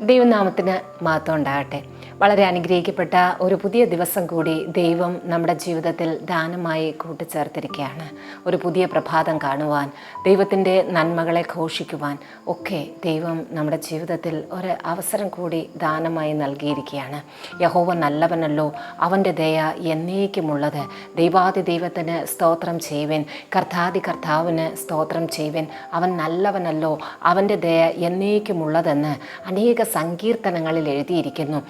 ദൈവനാമത്തിന് മാത്രം ഉണ്ടാകട്ടെ. വളരെ അനുഗ്രഹിക്കപ്പെട്ട ഒരു പുതിയ ദിവസം കൂടി ദൈവം നമ്മുടെ ജീവിതത്തിൽ ദാനമായി കൂട്ടിച്ചേർത്തിരിക്കുകയാണ്. ഒരു പുതിയ പ്രഭാതം കാണുവാൻ ദൈവത്തിന്റെ നന്മകളെ ഘോഷിക്കുവാൻ ഒക്കെ ദൈവം നമ്മുടെ ജീവിതത്തിൽ ഒരു അവസരം കൂടി ദാനമായി നൽകിയിരിക്കുകയാണ്. യഹോവ നല്ലവനല്ലോ അവന്റെ ദയ എന്നേക്കുമുള്ളത്. ദൈവാദി ദൈവത്തിന് സ്തോത്രം ചെയ്യുവൻ. കർത്താദി കർത്താവിന് സ്തോത്രം ചെയ്യുവൻ. അവൻ നല്ലവനല്ലോ അവന്റെ ദയ എന്നേക്കുമുള്ളതെന്ന് അനേക സങ്കീർത്തനങ്ങളിൽ എഴുതിയിരിക്കുന്നു.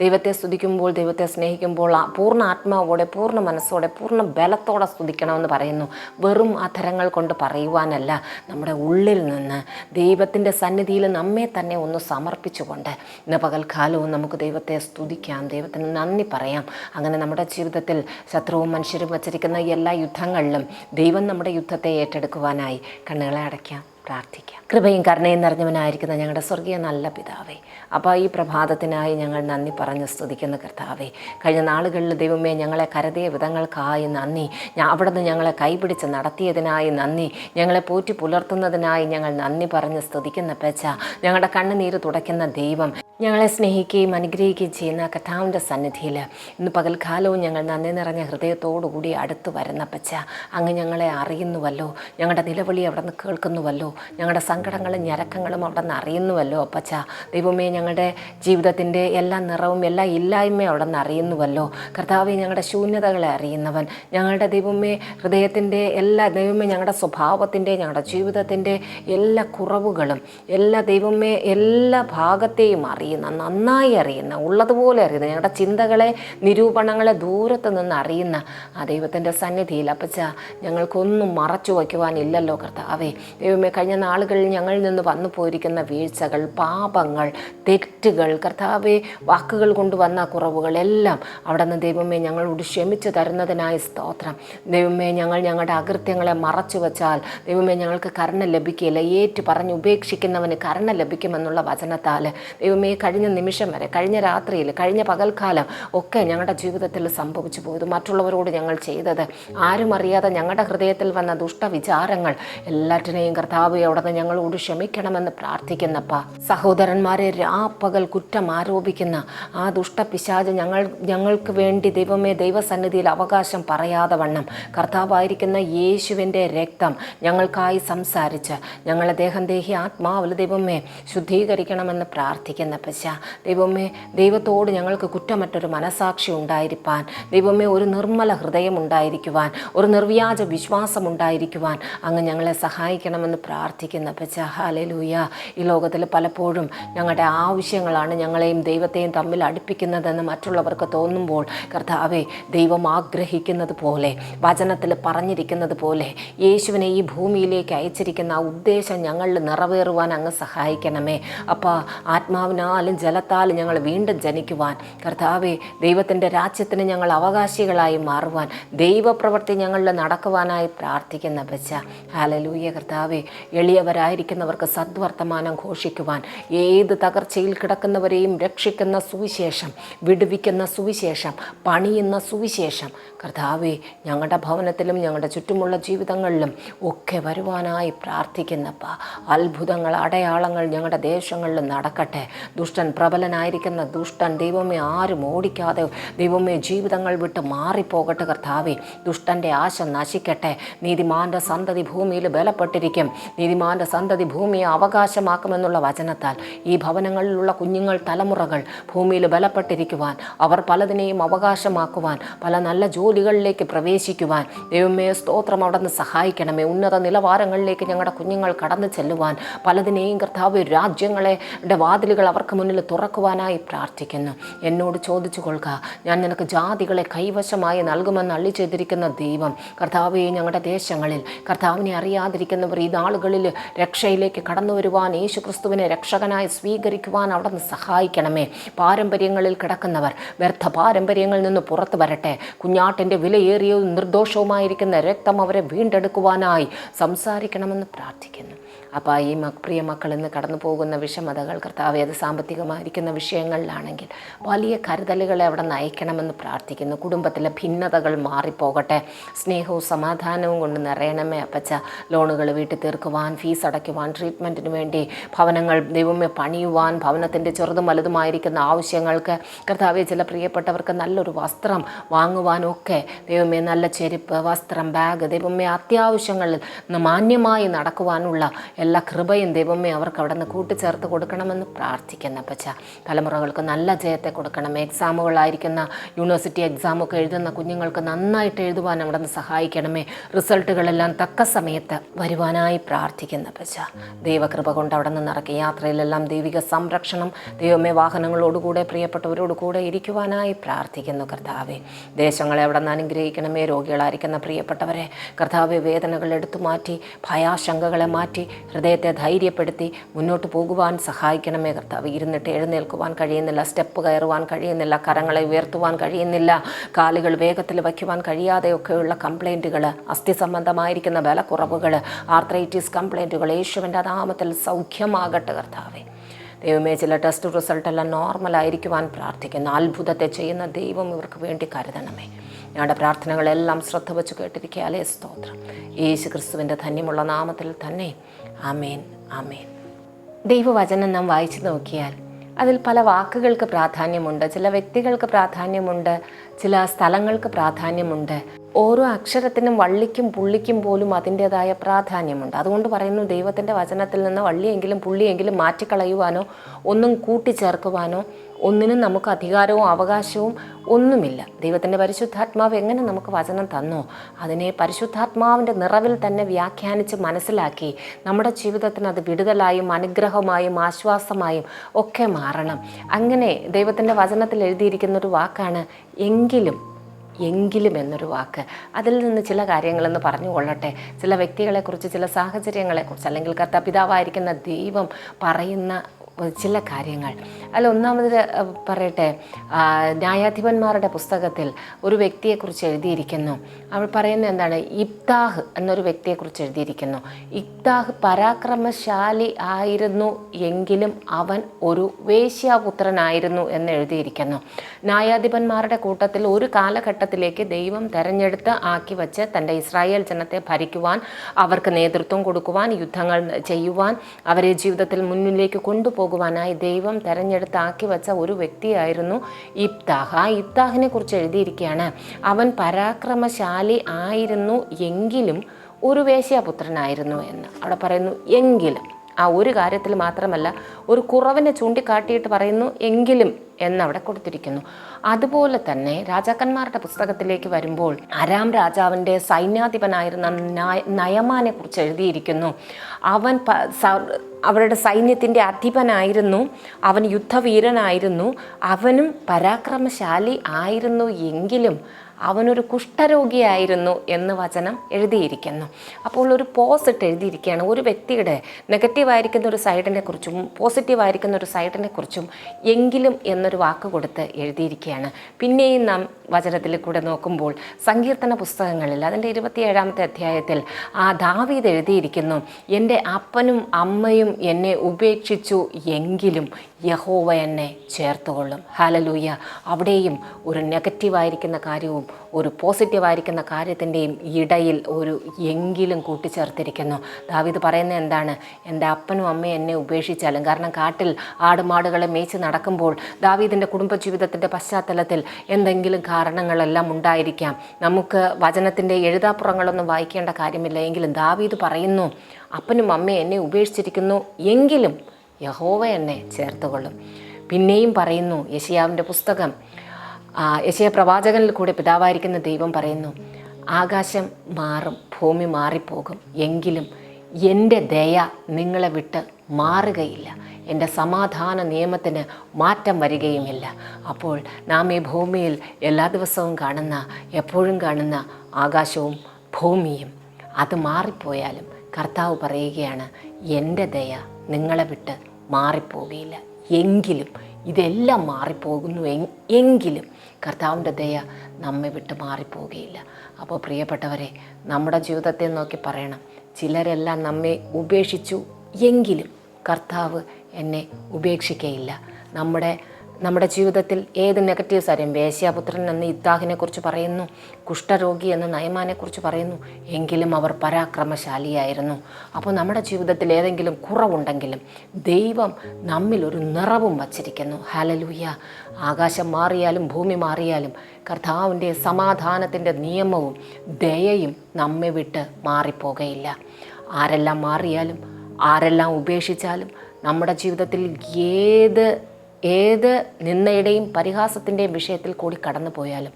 ദൈവത്തെ സ്തുതിക്കുമ്പോൾ ദൈവത്തെ സ്നേഹിക്കുമ്പോൾ പൂർണ ആത്മാവോടെ പൂർണ മനസ്സോടെ പൂർണ ബലത്തോടെ സ്തുതിക്കണമെന്ന് പറയുന്നു. വെറും അധരങ്ങൾ കൊണ്ട് പറയുവാനല്ല നമ്മുടെ ഉള്ളിൽ നിന്ന് ദൈവത്തിന്റെ സന്നിധിയിൽ നമ്മെ തന്നെ ഒന്ന് സമർപ്പിച്ചുകൊണ്ട് ഇന്ന് പകൽക്കാലവും നമുക്ക് ദൈവത്തെ സ്തുതിക്കാം ദൈവത്തിന് നന്ദി പറയാം. അങ്ങനെ നമ്മുടെ ജീവിതത്തിൽ ശത്രുവും മനുഷ്യരും വച്ചിരിക്കുന്ന എല്ലാ യുദ്ധങ്ങളിലും ദൈവം നമ്മുടെ യുദ്ധത്തെ ഏറ്റെടുക്കുവാനായി കണ്ണുകളെ അടയ്ക്കാം. പ്രാർത്ഥിക്കാം. കൃപയും കരുണയും നിറഞ്ഞവനായിരിക്കുന്ന ഞങ്ങളുടെ സ്വർഗീയ നല്ല പിതാവേ അപ്പോൾ ഈ പ്രഭാതത്തിനായി ഞങ്ങൾ നന്ദി പറഞ്ഞ് സ്തുതിക്കുന്ന കർത്താവേ. കഴിഞ്ഞ നാളുകളിൽ ദൈവമേ ഞങ്ങളെ കരുതിയ വിധങ്ങൾക്കായി നന്ദി. ഞാൻ അവിടെ നിന്ന് ഞങ്ങളെ കൈപിടിച്ച് നടത്തിയതിനായി നന്ദി. ഞങ്ങളെ പോറ്റി പുലർത്തുന്നതിനായി ഞങ്ങൾ നന്ദി പറഞ്ഞ് സ്തുതിക്കുന്ന പെച്ച ഞങ്ങളുടെ കണ്ണുനീര് തുടയ്ക്കുന്ന ദൈവം. ഞങ്ങളെ സ്നേഹിക്കുകയും അനുഗ്രഹിക്കുകയും ചെയ്യുന്ന കഥാവിന്റെ സന്നിധിയിൽ ഇന്ന് പകൽക്കാലവും ഞങ്ങൾ നന്ദി നിറഞ്ഞ ഹൃദയത്തോടുകൂടി അടുത്ത് വരുന്ന പച്ച അങ്ങ് ഞങ്ങളെ അറിയുന്നുവല്ലോ. ഞങ്ങളുടെ നിലവിളി അവിടെ നിന്ന് കേൾക്കുന്നുവല്ലോ. ഞങ്ങളുടെ സങ്കടങ്ങളും ഞരക്കങ്ങളും അവിടെ നിന്ന് അറിയുന്നുവല്ലോ അപ്പച്ച. ദൈവമേ ഞങ്ങളുടെ ജീവിതത്തിന്റെ എല്ലാ നിറവും എല്ലാ ഇല്ലായ്മയും അവിടെ നിന്ന് അറിയുന്നുവല്ലോ. കർത്താവെ ഞങ്ങളുടെ ശൂന്യതകളെ അറിയുന്നവൻ. ഞങ്ങളുടെ ദൈവമേ ഹൃദയത്തിന്റെ എല്ലാ ദൈവമേ ഞങ്ങളുടെ സ്വഭാവത്തിന്റെ ഞങ്ങളുടെ ജീവിതത്തിന്റെ എല്ലാ കുറവുകളും എല്ലാ ദൈവമേ എല്ലാ ഭാഗത്തെയും അറിയുന്ന നന്നായി അറിയുന്ന ഉള്ളതുപോലെ അറിയുന്ന ഞങ്ങളുടെ ചിന്തകളെ നിരൂപണങ്ങളെ ദൂരത്ത് നിന്ന് അറിയുന്ന ആ ദൈവത്തിന്റെ സന്നിധിയിൽ അപ്പച്ച ഞങ്ങൾക്കൊന്നും മറച്ചു വയ്ക്കുവാനില്ലല്ലോ കർത്താവേ. ദൈവമേ കഴിഞ്ഞ നാളുകളിൽ ഞങ്ങളിൽ നിന്ന് വന്നു പോയിരിക്കുന്ന വീഴ്ചകൾ പാപങ്ങൾ തെറ്റുകൾ കർത്താവെ വാക്കുകൾ കൊണ്ടുവന്ന കുറവുകൾ എല്ലാം അവിടെ നിന്ന് ദൈവമേ ഞങ്ങളോട് ക്ഷമിച്ചു തരുന്നതിനായി സ്തോത്രം. ദൈവമേ ഞങ്ങൾ ഞങ്ങളുടെ അകൃത്യങ്ങളെ മറച്ചു വച്ചാൽ ദൈവമേ ഞങ്ങൾക്ക് കരുണ ലഭിക്കില്ല ഏറ്റു പറഞ്ഞ് ഉപേക്ഷിക്കുന്നവന് കരുണ ലഭിക്കുമെന്നുള്ള വചനത്താൽ ദൈവമേ കഴിഞ്ഞ നിമിഷം വരെ കഴിഞ്ഞ രാത്രിയിൽ കഴിഞ്ഞ പകൽക്കാലം ഒക്കെ ഞങ്ങളുടെ ജീവിതത്തിൽ സംഭവിച്ചു പോയത് മറ്റുള്ളവരോട് ഞങ്ങൾ ചെയ്തത്. ആരും അറിയാതെ ഞങ്ങളുടെ ഹൃദയത്തിൽ വന്ന ദുഷ്ടവിചാരങ്ങൾ എല്ലാറ്റിനെയും കർത്താവ് അവിടെ നിന്ന് ഞങ്ങളോട് ക്ഷമിക്കണമെന്ന് പ്രാർത്ഥിക്കുന്നപ്പ. സഹോദരന്മാരെ രാപ്പകൽ കുറ്റം ആരോപിക്കുന്ന ആ ദുഷ്ടപിശാജ് ഞങ്ങൾ ഞങ്ങൾക്ക് വേണ്ടി ദൈവമേ ദൈവസന്നിധിയിൽ അവകാശം പറയാതെ വണ്ണം. കർത്താവായിരിക്കുന്ന യേശുവിന്റെ രക്തം ഞങ്ങൾക്കായി സംസാരിച്ച് ഞങ്ങളെ ദേഹം ദേഹി ആത്മാവിൽ ദൈവമേ ശുദ്ധീകരിക്കണമെന്ന് പ്രാർത്ഥിക്കുന്ന പശ ദൈവമേ ദൈവത്തോട് ഞങ്ങൾക്ക് കുറ്റമറ്റൊരു മനസാക്ഷി ഉണ്ടായിരിക്കാൻ ദൈവമേ ഒരു നിർമ്മല ഹൃദയം ഉണ്ടായിരിക്കുവാൻ ഒരു നിർവ്യാജ വിശ്വാസം ഉണ്ടായിരിക്കുവാൻ അങ്ങ് ഞങ്ങളെ സഹായിക്കണമെന്ന് പ്രാർത്ഥിക്കുന്ന പച്ച ഹാലലൂയ ഈ ലോകത്തിൽ പലപ്പോഴും ഞങ്ങളുടെ ആവശ്യങ്ങളാണ് ഞങ്ങളെയും ദൈവത്തെയും തമ്മിൽ അടുപ്പിക്കുന്നതെന്ന് മറ്റുള്ളവർക്ക് തോന്നുമ്പോൾ കർത്താവെ ദൈവം ആഗ്രഹിക്കുന്നത് പോലെ വചനത്തിൽ പറഞ്ഞിരിക്കുന്നത് പോലെ യേശുവിനെ ഈ ഭൂമിയിലേക്ക് അയച്ചിരിക്കുന്ന ആ ഉദ്ദേശം ഞങ്ങളിൽ നിറവേറുവാൻ അങ്ങ് സഹായിക്കണമേ. അപ്പോൾ ആത്മാവിനാലും ജലത്താലും ഞങ്ങൾ വീണ്ടും ജനിക്കുവാൻ. കർത്താവെ ദൈവത്തിന്റെ രാജ്യത്തിന് ഞങ്ങൾ അവകാശികളായി മാറുവാൻ ദൈവപ്രവൃത്തി ഞങ്ങളിൽ നടക്കുവാനായി പ്രാർത്ഥിക്കുന്ന ബച്ച ഹാലലൂയ കർത്താവെ എളിയവരായിരിക്കുന്നവർക്ക് സദ്വർത്തമാനം ഘോഷിക്കുവാൻ ഏത് തകർച്ചയിൽ കിടക്കുന്നവരെയും രക്ഷിക്കുന്ന സുവിശേഷം വിടുവിക്കുന്ന സുവിശേഷം പണിയുന്ന സുവിശേഷം. കർത്താവെ ഞങ്ങളുടെ ഭവനത്തിലും ഞങ്ങളുടെ ചുറ്റുമുള്ള ജീവിതങ്ങളിലും ഒക്കെ വരുവാനായി പ്രാർത്ഥിക്കുന്നപ്പ അത്ഭുതങ്ങൾ അടയാളങ്ങൾ ഞങ്ങളുടെ ദേശങ്ങളിലും നടക്കട്ടെ. ദുഷ്ടൻ പ്രബലനായിരിക്കുന്ന ദുഷ്ടൻ ദൈവമേ ആരും ഓടിക്കാതെ ദൈവമേ ജീവിതങ്ങൾ വിട്ട് മാറിപ്പോകട്ടെ കർത്താവെ. ദുഷ്ടന്റെ ആശ നശിക്കട്ടെ. നീതിമാന്റെ സന്തതി ഭൂമിയിൽ ബലപ്പെട്ടിരിക്കും. നീതിമാന്റെ സന്തതി ഭൂമിയെ അവകാശമാക്കുമെന്നുള്ള വചനത്താൽ ഈ ഭവനങ്ങളിലുള്ള കുഞ്ഞുങ്ങൾ തലമുറകൾ ഭൂമിയിൽ ബലപ്പെട്ടിരിക്കുവാൻ അവർ പലതിനെയും അവകാശമാക്കുവാൻ പല നല്ല ജോലികളിലേക്ക് പ്രവേശിക്കുവാൻ ദൈവമേ സ്തോത്രം അവിടെ സഹായിക്കണമേ. ഉന്നത നിലവാരങ്ങളിലേക്ക് ഞങ്ങളുടെ കുഞ്ഞുങ്ങൾ കടന്നു ചെല്ലുവാൻ പലതിനെയും കർത്താവ് രാജ്യങ്ങളെ വാതിലുകൾ അവർക്ക് മുന്നിൽ തുറക്കുവാനായി പ്രാർത്ഥിക്കുന്നു. എന്നോട് ചോദിച്ചു കൊള്ളുക ഞാൻ നിനക്ക് ജാതികളെ കൈവശമായി നൽകുമെന്ന് അള്ളി ചെയ്തിരിക്കുന്ന ദൈവം. കർത്താവെ ഞങ്ങളുടെ ദേശങ്ങളിൽ കർത്താവിനെ അറിയാതിരിക്കുന്നവർ ഈ നാളുകളിൽ രക്ഷയിലേക്ക് കടന്നു വരുവാൻ യേശു ക്രിസ്തുവിനെ രക്ഷകനായി സ്വീകരിക്കുവാൻ അവിടെ നിന്ന് സഹായിക്കണമേ. പാരമ്പര്യങ്ങളിൽ കിടക്കുന്നവർ വ്യർത്ഥ പാരമ്പര്യങ്ങളിൽ നിന്ന് പുറത്തു വരട്ടെ. കുഞ്ഞാട്ടിന്റെ വിലയേറിയതും നിർദോഷവുമായിരിക്കുന്ന രക്തം അവരെ വീണ്ടെടുക്കുവാനായി സംസാരിക്കണമെന്ന് പ്രാർത്ഥിക്കുന്നു. അപ്പോൾ ഈ പ്രിയ മക്കൾ ഇന്ന് കടന്നു പോകുന്ന വിഷമതകൾ കർത്താവ് അത് സാമ്പത്തികമായിരിക്കുന്ന വിഷയങ്ങളിലാണെങ്കിൽ വലിയ കരുതലുകളെ അവിടെ നയിക്കണമെന്ന് പ്രാർത്ഥിക്കുന്നു. കുടുംബത്തിലെ ഭിന്നതകൾ മാറിപ്പോകട്ടെ. സ്നേഹവും സമാധാനവും കൊണ്ട് നിറയണമേ അപ്പച്ച. ലോണുകൾ വീട്ടിൽ തീർക്കുവാൻ ഫീസ് അടയ്ക്കുവാൻ ട്രീറ്റ്മെന്റിന് വേണ്ടി ഭവനങ്ങൾ ദൈവമേ പണിയുവാൻ ഭവനത്തിന്റെ ചെറുതും വലുതുമായിരിക്കുന്ന ആവശ്യങ്ങൾക്ക് കർത്താവെ ചില പ്രിയപ്പെട്ടവർക്ക് നല്ലൊരു വസ്ത്രം വാങ്ങുവാനൊക്കെ ദൈവമേ നല്ല ചെരുപ്പ് വസ്ത്രം ബാഗ് ദൈവമേ അത്യാവശ്യങ്ങളിൽ മാന്യമായി നടക്കുവാനുള്ള എല്ലാ കൃപയും ദൈവമേ അവർക്ക് അവിടെ നിന്ന് കൂട്ടിച്ചേർത്ത് കൊടുക്കണമെന്ന് പ്രാർത്ഥിക്കുന്ന പച്ച തലമുറകൾക്ക് നല്ല ജയത്തെ കൊടുക്കണം എക്സാമുകളായിരിക്കുന്ന യൂണിവേഴ്സിറ്റി എക്സാമൊക്കെ എഴുതുന്ന കുഞ്ഞുങ്ങൾക്ക് നന്നായിട്ട് എഴുതുവാൻ അവിടെ നിന്ന് സഹായിക്കണമേ. റിസൾട്ടുകളെല്ലാം തക്ക സമയത്ത് വരുവാനായി പ്രാർത്ഥിക്കുന്ന പച്ച ദൈവകൃപ കൊണ്ട് അവിടെ നിന്ന് ഇറക്കി യാത്രയിലെല്ലാം ദൈവിക സംരക്ഷണം ദൈവമേ വാഹനങ്ങളോടുകൂടെ പ്രിയപ്പെട്ടവരോട് കൂടെ ഇരിക്കുവാനായി പ്രാർത്ഥിക്കുന്നു കർത്താവെ. ദേശങ്ങളെ അവിടെ നിന്ന് അനുഗ്രഹിക്കണമേ. രോഗികളായിരിക്കുന്ന പ്രിയപ്പെട്ടവരെ കർത്താവെ വേദനകൾ എടുത്തു മാറ്റി ഭയാശങ്കകളെ മാറ്റി ഹൃദയത്തെ ധൈര്യപ്പെടുത്തി മുന്നോട്ട് പോകുവാൻ സഹായിക്കണമേ. കർത്താവ് ഇരുന്നിട്ട് എഴുന്നേൽക്കുവാൻ കഴിയുന്നില്ല. സ്റ്റെപ്പ് കയറുവാൻ കഴിയുന്നില്ല. കരങ്ങളെ ഉയർത്തുവാൻ കഴിയുന്നില്ല. കാലുകൾ വേഗത്തിൽ വയ്ക്കുവാൻ കഴിയാതെയൊക്കെയുള്ള കംപ്ലൈന്റുകൾ അസ്ഥി സംബന്ധമായിരിക്കുന്ന ബലക്കുറവുകൾ ആർത്രൈറ്റിസ് കംപ്ലൈന്റുകൾ യേശുവിന്റെ നാമത്തിൽ സൗഖ്യമാകട്ടെ കർത്താവേ. ദൈവമേ ചില ടെസ്റ്റ് റിസൾട്ടെല്ലാം നോർമലായിരിക്കുവാൻ പ്രാർത്ഥിക്കുന്നു. അത്ഭുതത്തെ ചെയ്യുന്ന ദൈവം ഇവർക്ക് വേണ്ടി കരുതണമേ. ഞങ്ങളുടെ പ്രാർത്ഥനകളെല്ലാം ശ്രദ്ധ വെച്ച് കേട്ടിരിക്കാലേ സ്തോത്രം. യേശു ക്രിസ്തുവിന്റെ ധന്യമുള്ള നാമത്തിൽ തന്നെ ആമേൻ ആമേൻ. ദൈവവചനം നാം വായിച്ചു നോക്കിയാൽ അതിൽ പല വാക്കുകൾക്ക് പ്രാധാന്യമുണ്ട് ചില വ്യക്തികൾക്ക് പ്രാധാന്യമുണ്ട് ചില സ്ഥലങ്ങൾക്ക് പ്രാധാന്യമുണ്ട്. ഓരോ അക്ഷരത്തിനും വള്ളിക്കും പുള്ളിക്കും പോലും അതിന്റെതായ പ്രാധാന്യമുണ്ട്. അതുകൊണ്ട് പറയുന്നു ദൈവത്തിന്റെ വചനത്തിൽ നിന്ന് വള്ളിയെങ്കിലും പുള്ളിയെങ്കിലും മാറ്റിക്കളയുവാനോ ഒന്നും കൂട്ടിച്ചേർക്കുവാനോ ഒന്നിനും നമുക്ക് അധികാരവും അവകാശവും ഒന്നുമില്ല. ദൈവത്തിന്റെ പരിശുദ്ധാത്മാവ് എങ്ങനെ നമുക്ക് വചനം തന്നോ അതിനെ പരിശുദ്ധാത്മാവിന്റെ നിറവിൽ തന്നെ വ്യാഖ്യാനിച്ച് മനസ്സിലാക്കി നമ്മുടെ ജീവിതത്തിന് അത് വിടുതലായും അനുഗ്രഹമായും ആശ്വാസമായും ഒക്കെ മാറണം. അങ്ങനെ ദൈവത്തിന്റെ വചനത്തിൽ എഴുതിയിരിക്കുന്ന ഒരു വാക്കാണ് എങ്കിലും എങ്കിലും എന്നൊരു വാക്ക്. അതിൽ നിന്ന് ചില കാര്യങ്ങളെന്ന് പറഞ്ഞു കൊള്ളട്ടെ ചില വ്യക്തികളെക്കുറിച്ച് ചില സാഹചര്യങ്ങളെക്കുറിച്ച് അല്ലെങ്കിൽ കർത്താപിതാവായിരിക്കുന്ന ദൈവം പറയുന്ന ചില കാര്യങ്ങൾ. അല്ല ഒന്നാമത് പറയട്ടെ ന്യായാധിപന്മാരുടെ പുസ്തകത്തിൽ ഒരു വ്യക്തിയെക്കുറിച്ച് എഴുതിയിരിക്കുന്നു. അവൾ പറയുന്നത് എന്താണ്? ഇബ്താഹ് എന്നൊരു വ്യക്തിയെക്കുറിച്ച് എഴുതിയിരിക്കുന്നു. ഇബ്താഹ് പരാക്രമശാലി ആയിരുന്നു എങ്കിലും അവൻ ഒരു വേശ്യാപുത്രനായിരുന്നു എന്ന് എഴുതിയിരിക്കുന്നു. ന്യായാധിപന്മാരുടെ കൂട്ടത്തിൽ ഒരു കാലഘട്ടത്തിലേക്ക് ദൈവം തെരഞ്ഞെടുത്ത് ആക്കി വച്ച് തന്റെ ഇസ്രായേൽ ജനത്തെ ഭരിക്കുവാൻ അവർക്ക് നേതൃത്വം കൊടുക്കുവാൻ യുദ്ധങ്ങൾ ചെയ്യുവാൻ അവരെ ജീവിതത്തിൽ മുന്നിലേക്ക് കൊണ്ടുപോകുവാനായി ദൈവം തെരഞ്ഞെടുത്ത് ആക്കി വെച്ച ഒരു വ്യക്തിയായിരുന്നു ഇബ്താഹ്. ആ ഇബ്താഹിനെ കുറിച്ച് എഴുതിയിരിക്കുകയാണ്. അവൻ പരാക്രമശാലി ആയിരുന്നു എങ്കിലും ഒരു വേശ്യാപുത്രനായിരുന്നു എന്ന്. അവിടെ പറയുന്നു എങ്കിലും. ആ ഒരു കാര്യത്തിൽ മാത്രമല്ല ഒരു കുറവിനെ ചൂണ്ടിക്കാട്ടിയിട്ട് പറയുന്നു എങ്കിലും എന്നവിടെ കൊടുത്തിരിക്കുന്നു. അതുപോലെ തന്നെ രാജാക്കന്മാരുടെ പുസ്തകത്തിലേക്ക് വരുമ്പോൾ അരാം രാജാവിന്റെ സൈന്യാധിപനായിരുന്ന നയ- നയമാനെ കുറിച്ച് എഴുതിയിരിക്കുന്നു. അവൻ അവരുടെ സൈന്യത്തിന്റെ അധിപനായിരുന്നു. അവൻ യുദ്ധവീരനായിരുന്നു. അവനും പരാക്രമശാലി ആയിരുന്നു എങ്കിലും അവനൊരു കുഷ്ഠരോഗിയായിരുന്നു എന്ന് വചനം എഴുതിയിരിക്കുന്നു. അപ്പോൾ ഒരു പോസിറ്റ് എഴുതിയിരിക്കുകയാണ്. ഒരു വ്യക്തിയുടെ നെഗറ്റീവായിരിക്കുന്ന ഒരു സൈഡിനെ കുറിച്ചും പോസിറ്റീവായിരിക്കുന്ന ഒരു സൈഡിനെ കുറിച്ചും എങ്കിലും എന്നൊരു വാക്ക് കൊടുത്ത് എഴുതിയിരിക്കുകയാണ്. പിന്നെയും നാം വചനത്തിൽ കൂടെ നോക്കുമ്പോൾ സങ്കീർത്തന പുസ്തകങ്ങളിൽ അതിന്റെ ഇരുപത്തിയേഴാമത്തെ അധ്യായത്തിൽ ആ ദാവീത് എഴുതിയിരിക്കുന്നു എന്റെ അപ്പനും അമ്മയും എന്നെ ഉപേക്ഷിച്ചു എങ്കിലും യഹോവ എന്നെ ചേർത്തുകൊള്ളും. ഹാലലൂയ അവിടെയും ഒരു നെഗറ്റീവായിരിക്കുന്ന കാര്യവും ഒരു പോസിറ്റീവായിരിക്കുന്ന കാര്യത്തിന്റെയും ഇടയിൽ ഒരു എങ്കിലും കൂട്ടിച്ചേർത്തിരിക്കുന്നു. ദാവീദ് പറയുന്നത് എന്താണ്? എന്റെ അപ്പനും അമ്മയും എന്നെ ഉപേക്ഷിച്ചാലും. കാരണം കാട്ടിൽ ആടുമാടുകളെ മേച്ച് നടക്കുമ്പോൾ ദാവീദിന്റെ കുടുംബജീവിതത്തിന്റെ പശ്ചാത്തലത്തിൽ എന്തെങ്കിലും കാരണങ്ങളെല്ലാം ഉണ്ടായിരിക്കാം. നമുക്ക് വചനത്തിന്റെ എഴുതാപ്പുറങ്ങളൊന്നും വായിക്കേണ്ട കാര്യമില്ല. എങ്കിലും ദാവീദ് പറയുന്നു അപ്പനും അമ്മയും എന്നെ ഉപേക്ഷിച്ചിരിക്കുന്നു. എങ്കിലും യഹോവ എന്നെ ചേർത്തുകൊള്ളും. പിന്നെയും പറയുന്നു യശിയാവിന്റെ പുസ്തകം. യശിയ പ്രവാചകനിൽ കൂടെ പിതാവായിരിക്കുന്ന ദൈവം പറയുന്നു ആകാശം മാറും ഭൂമി മാറിപ്പോകും. എങ്കിലും എന്റെ ദയ നിങ്ങളെ വിട്ട് മാറുകയില്ല. എന്റെ സമാധാന നിയമത്തിന് മാറ്റം വരികയുമില്ല. അപ്പോൾ നാം ഈ ഭൂമിയിൽ എല്ലാ ദിവസവും കാണുന്ന എപ്പോഴും കാണുന്ന ആകാശവും ഭൂമിയും അത് മാറിപ്പോയാലും കർത്താവ് പറയുകയാണ് എന്റെ ദയ നിങ്ങളെ വിട്ട് മാറിപ്പോകുകയില്ല എങ്കിലും ഇതെല്ലാം മാറിപ്പോകുന്നു. എങ്- എങ്കിലും കർത്താവിന്റെ ദയ നമ്മെ വിട്ട് മാറിപ്പോകുകയില്ല അപ്പോൾ പ്രിയപ്പെട്ടവരെ നമ്മുടെ ജീവിതത്തെ നോക്കി പറയണം. ചിലരെല്ലാം നമ്മെ ഉപേക്ഷിച്ചു എങ്കിലും കർത്താവ് എന്നെ ഉപേക്ഷിക്കയില്ല. നമ്മുടെ നമ്മുടെ ജീവിതത്തിൽ ഏത് നെഗറ്റീവ്സ് അറിയാം വേശ്യാപുത്രൻ എന്ന് ഇത്താഹിനെ കുറിച്ച് പറയുന്നു കുഷ്ഠരോഗി എന്ന് നയമാനെക്കുറിച്ച് പറയുന്നു എങ്കിലും അവർ പരാക്രമശാലിയായിരുന്നു. അപ്പോൾ നമ്മുടെ ജീവിതത്തിൽ ഏതെങ്കിലും കുറവുണ്ടെങ്കിലും ദൈവം നമ്മിൽ ഒരു നിറവും വച്ചിരിക്കുന്നു. ഹലലൂയ ആകാശം മാറിയാലും ഭൂമി മാറിയാലും കർത്താവിന്റെ സമാധാനത്തിന്റെ നിയമവും ദയയും നമ്മെ വിട്ട് മാറിപ്പോകയില്ല. ആരെല്ലാം മാറിയാലും ആരെല്ലാം ഉപേക്ഷിച്ചാലും നമ്മുടെ ജീവിതത്തിൽ ഏത് ഏത് നിന്നയുടെയും പരിഹാസത്തിന്റെയും വിഷയത്തിൽ കൂടി കടന്നു പോയാലും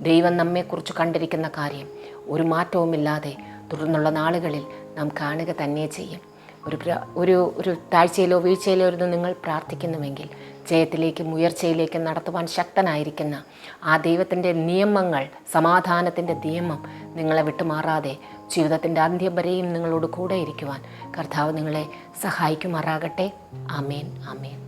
ദൈവം നമ്മെക്കുറിച്ച് കണ്ടിരിക്കുന്ന കാര്യം ഒരു മാറ്റവുമില്ലാതെ തുടർന്നുള്ള നാളുകളിൽ നാം കാണുക തന്നെ ചെയ്യും. ഒരു ഒരു ഒരു താഴ്ചയിലോ വീഴ്ചയിലോ ഇരുന്ന് നിങ്ങൾ പ്രാർത്ഥിക്കുന്നുവെങ്കിൽ ജയത്തിലേക്കും ഉയർച്ചയിലേക്കും നടത്തുവാൻ ശക്തനായിരിക്കുന്ന ആ ദൈവത്തിന്റെ നിയമങ്ങൾ സമാധാനത്തിന്റെ നിയമം നിങ്ങളെ വിട്ടുമാറാതെ ജീവിതത്തിന്റെ അന്ത്യം വരെയും നിങ്ങളോട് കൂടെ ഇരിക്കുവാൻ കർത്താവ് നിങ്ങളെ സഹായിക്കുമാറാകട്ടെ. അമേൻ ആമേൻ.